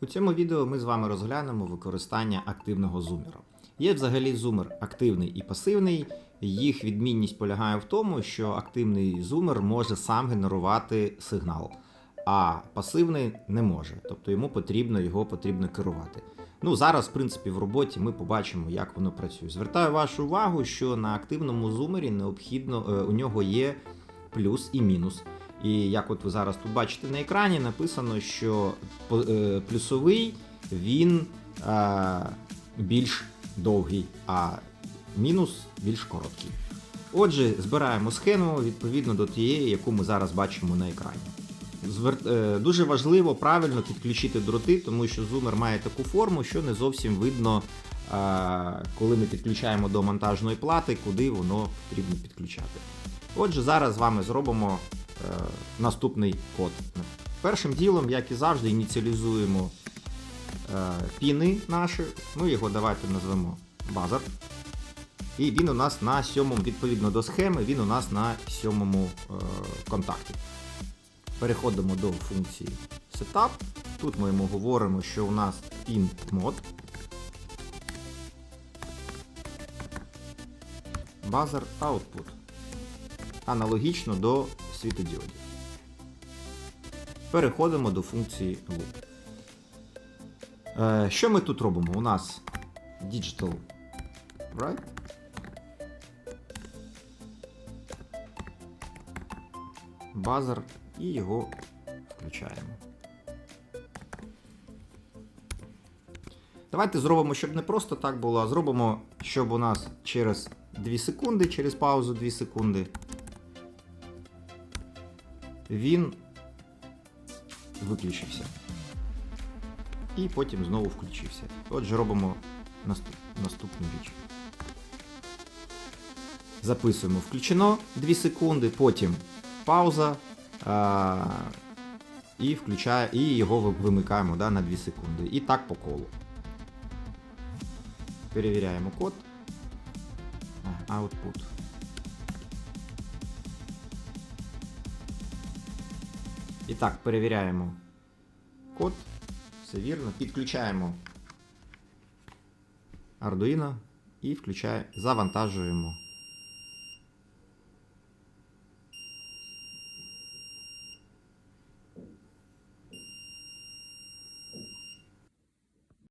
У цьому відео ми з вами розглянемо використання активного зумера. Є взагалі зумер активний і пасивний. Їх відмінність полягає в тому, що активний зумер може сам генерувати сигнал, а пасивний не може, тобто йому потрібно його потрібно керувати. Ну зараз, в принципі, в роботі ми побачимо, як воно працює. Звертаю вашу увагу, що на активному зумері необхідно е, у нього є плюс і мінус. І як от ви зараз тут бачите на екрані, написано, що е, плюсовий він е, більш довгий, а мінус більш короткий. Отже, збираємо схему відповідно до тієї, яку ми зараз бачимо на екрані. Е, Дуже важливо правильно підключити дроти, тому що зумер має таку форму, що не зовсім видно, е, коли ми підключаємо до монтажної плати, куди воно потрібно підключати. Отже, зараз з вами зробимо е, наступний код. Першим ділом, як і завжди, ініціалізуємо е, піни наші. Ми його давайте назвемо базар. І він у нас на сьомому, відповідно до схеми, він у нас на сьомому е, контакті. Переходимо до функції Setup. Тут ми йому говоримо, що у нас pin mod. Buzzer output. Аналогічно до світодіодів. Переходимо до функції loop. Е, що ми тут робимо? У нас digital right? Базар і його включаємо. Давайте зробимо, щоб не просто так було, а зробимо, щоб у нас через 2 секунди, через паузу 2 секунди. Він виключився. І потім знову включився. Отже, робимо наступ, наступну річ. Записуємо включено 2 секунди, потім пауза. А, і, включає, і його вимикаємо да, на 2 секунди. І так по колу. Перевіряємо код. Output. І так, перевіряємо код. Все вірно. Підключаємо Arduino і включає, завантажуємо